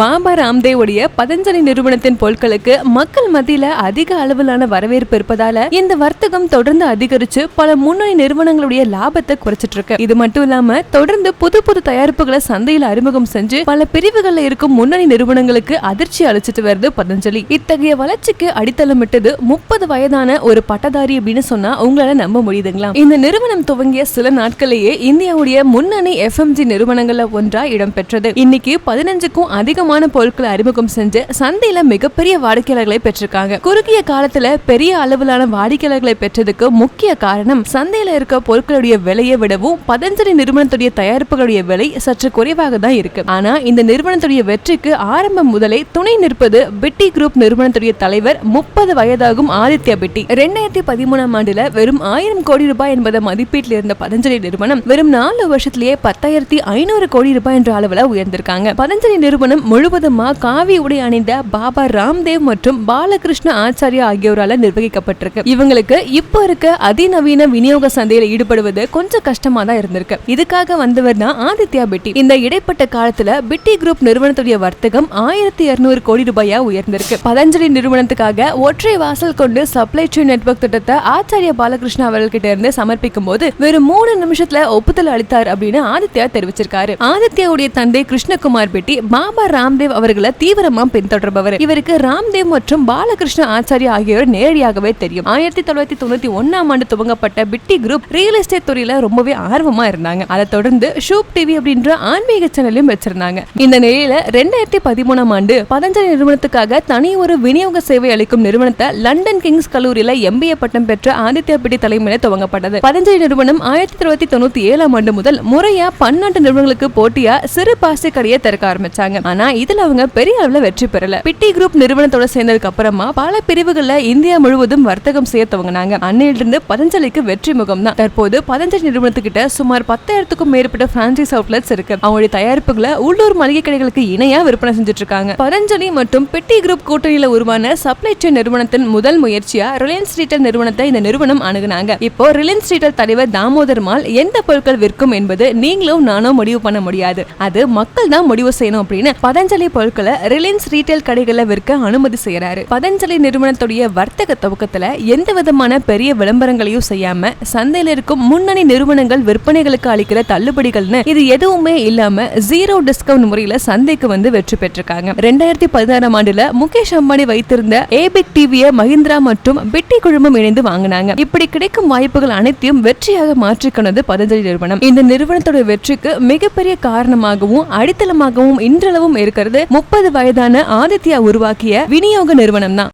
பாபா ராம்தேவ் உடைய பதஞ்சலி நிறுவனத்தின் பொருட்களுக்கு மக்கள் மத்தியில அதிக அளவிலான வரவேற்பு இருப்பதால இந்த வர்த்தகம் தொடர்ந்து அதிகரிச்சு பல முன்னணி நிறுவனங்களுடைய லாபத்தை குறைச்சிட்டு இருக்கு இது மட்டும் இல்லாம தொடர்ந்து புது புது தயாரிப்புகளை சந்தையில் அறிமுகம் செஞ்சு பல பிரிவுகள்ல இருக்கும் முன்னணி நிறுவனங்களுக்கு அதிர்ச்சி அளிச்சிட்டு வருது பதஞ்சலி. இத்தகைய வளர்ச்சிக்கு அடித்தளமிட்டது முப்பது வயதான ஒரு பட்டதாரி அப்படின்னு சொன்னா உங்களால நம்ப முடியுதுங்களா? இந்த நிறுவனம் துவங்கிய சில நாட்களிலேயே இந்தியாவுடைய முன்னணி எஃப்எம்ஜி நிறுவனங்கள்ல ஒன்றா இடம்பெற்றது. இன்னைக்கு பதினஞ்சுக்கும் அதிகமாக அதிகமான பொருட்களை அறிமுகம் செஞ்சு சந்தையில மிகப்பெரிய வாடிக்கையாளர்களை பெற்றிருக்காங்க. குறுகிய காலத்துல பெரிய அளவிலான வாடிக்கையாளர்களை பெற்றதுக்கு முக்கிய காரணம் சந்தையில இருக்க பொருட்களுடைய விலையை விடவும் பதஞ்சலி நிறுவனத்துடைய தயாரிப்புகளுடைய விலை சற்று குறைவாக தான் இருக்கு. ஆனா இந்த நிறுவனத்துடைய வெற்றிக்கு ஆரம்பம் முதலே துணை நிற்பது பிட்டி குரூப் நிறுவனத்துடைய தலைவர் முப்பது வயதாகும் ஆதித்யா பிட்டி. ரெண்டாயிரத்தி பதிமூணாம் ஆண்டுல வெறும் ஆயிரம் கோடி ரூபாய் என்பதை மதிப்பீட்டில் இருந்த பதஞ்சலி நிறுவனம் வெறும் நாலு வருஷத்திலேயே பத்தாயிரத்தி ஐநூறு கோடி ரூபாய் என்ற அளவுல உயர்ந்திருக்காங்க. பதஞ்சலி நிறுவனம் முழுவதுமா காவி உடை அணிந்த பாபா ராம்தேவ் மற்றும் பாலகிருஷ்ண ஆச்சாரியா ஆகியோரால நிர்வகிக்கப்பட்டிருக்கு. இவங்களுக்கு இப்போ இருக்க அதிநவீன விநியோக சந்தையில ஈடுபடுவது கொஞ்சம் கஷ்டமா தான் இருந்திருக்கு. இதுக்காக வந்தவர் தான் ஆதித்யா பெட்டி. இந்த இடைப்பட்ட காலத்துல பிட்டி குரூப் நிறுவனத்துடைய வர்த்தகம் ஆயிரத்தி இருநூறு கோடி ரூபாயா உயர்ந்திருக்கு. பதஞ்சலி நிறுவனத்துக்காக ஒற்றை வாசல் கொண்டு சப்ளை செயின் நெட்வொர்க் திட்டத்தை ஆச்சாரிய பாலகிருஷ்ணா அவர்கள்கிட்ட இருந்து சமர்ப்பிக்கும் போது வெறும் மூணு நிமிஷத்துல ஒப்புதல் அளித்தார் அப்படின்னு ஆதித்யா தெரிவிச்சிருக்காரு. ஆதித்யாவுடைய தந்தை கிருஷ்ணகுமார் பெட்டி பாபா ராம்தேவ் அவர்களை தீவிரமா பின்தொடர்பவர். இவருக்கு ராம்தேவ் மற்றும் பாலகிருஷ்ண ஆச்சாரியா ஆகியோர் நேரடியாகவே தெரியும். ஆயிரத்தி தொள்ளாயிரத்தி தொண்ணூத்தி ஒன்னாம் ஆண்டு துவங்கப்பட்ட பிட்டி குரூப் ரியல் எஸ்டேட் துறையில ரொம்பவே ஆர்வமா இருந்தாங்க. அதை தொடர்ந்து ஷூப் டிவி அப்படின்ற ஆன்மீக சேனலையும் வச்சிருந்தாங்க. இந்த நிலையில ரெண்டாயிரத்தி பதிமூணாம் ஆண்டு பதஞ்சலி நிறுவனத்துக்காக தனி ஒரு விநியோக சேவை அளிக்கும் நிறுவனத்தை லண்டன் கிங்ஸ் கல்லூரியில எம்பிஏ பட்டம் பெற்ற ஆதித்யா பிட்டி தலைமையில துவங்கப்பட்டது. பதஞ்சலி நிறுவனம் ஆயிரத்தி தொள்ளாயிரத்தி தொண்ணூத்தி ஏழாம் ஆண்டு முதல் முறையா பன்னாட்டு நிறுவனங்களுக்கு போட்டியா சிறு பாசி கடையை திறக்க ஆரம்பிச்சாங்க. ஆனா இதுல அவங்க பெரிய அளவுல வெற்றி பெறல. பிட்டி குரூப் நிறுவனத்தோட சேர்ந்ததுக்கு அப்புறமா பல பிரிவுகள்ல இந்தியா முழுவதும் வர்த்தகம் செய்ய துவங்கினாங்க. அன்னையிலிருந்து பதஞ்சலிக்கு வெற்றி முகம் தான் தற்போது பதஞ்சலி நிறுவனத்துக்கிட்ட சுமார் பத்தாயிரத்துக்கும் மேற்பட்ட பிரான்சைஸ் அவுட்லெட்ஸ் இருக்கு. அவங்களுடைய தயாரிப்புகளை உள்ளூர் மளிகை கடைகளுக்கு இணையா விற்பனை செஞ்சுட்டு இருக்காங்க பதஞ்சலி மற்றும் பிட்டி குரூப் கூட்டணியில உருவான சப்ளை செயின் நிறுவனத்தின் முதல் முயற்சியா ரிலையன்ஸ் ரீட்டல் நிறுவனத்தை இந்த நிறுவனம் அணுகுனாங்க. இப்போ ரிலையன்ஸ் ரீட்டல் தலைவர் தாமோதர் மால் எந்த பொருட்கள் விற்கும் என்பது நீங்களும் நானும் முடிவு பண்ண முடியாது. அது மக்கள் தான் முடிவு செய்யணும் அப்படின்னு பதஞ்சலி பொருட்களை ரிலையன்ஸ் ரீட்டைல் கடைகளில் விற்க அனுமதி செய்யறாரு பதஞ்சலி நிறுவனத்துடைய வர்த்தக துவக்கத்துல எந்த விதமான பெரிய விளம்பரங்களையும் செய்யாம சந்தையில இருக்கும் முன்னணி நிறுவனங்கள் விற்பனைகளுக்கு அளிக்கிற தள்ளுபடிகள்னு இது எதுவுமே இல்லாம ஜீரோ டிஸ்கவுண்ட் முறையில சந்தைக்கு வந்து வெற்றி பெற்றிருக்காங்க. ரெண்டாயிரத்தி பதினாறாம் ஆண்டுல முகேஷ் அம்பானி வைத்திருந்த ஏபிக் டிவியை மஹிந்திரா மற்றும் பிட்டி குழுமம் இணைந்து வாங்கினாங்க. இப்படி கிடைக்கும் வாய்ப்புகள் அனைத்தையும் வெற்றியாக மாற்றிக்கொண்டது பதஞ்சலி நிறுவனம். இந்த நிறுவனத்தோட வெற்றிக்கு மிகப்பெரிய காரணமாகவும் அடித்தளமாகவும் இன்றளவும் இருக்கிறது. முப்பது வயதான ஆதித்யா உருவாக்கிய விநியோக நிறுவனம் தான்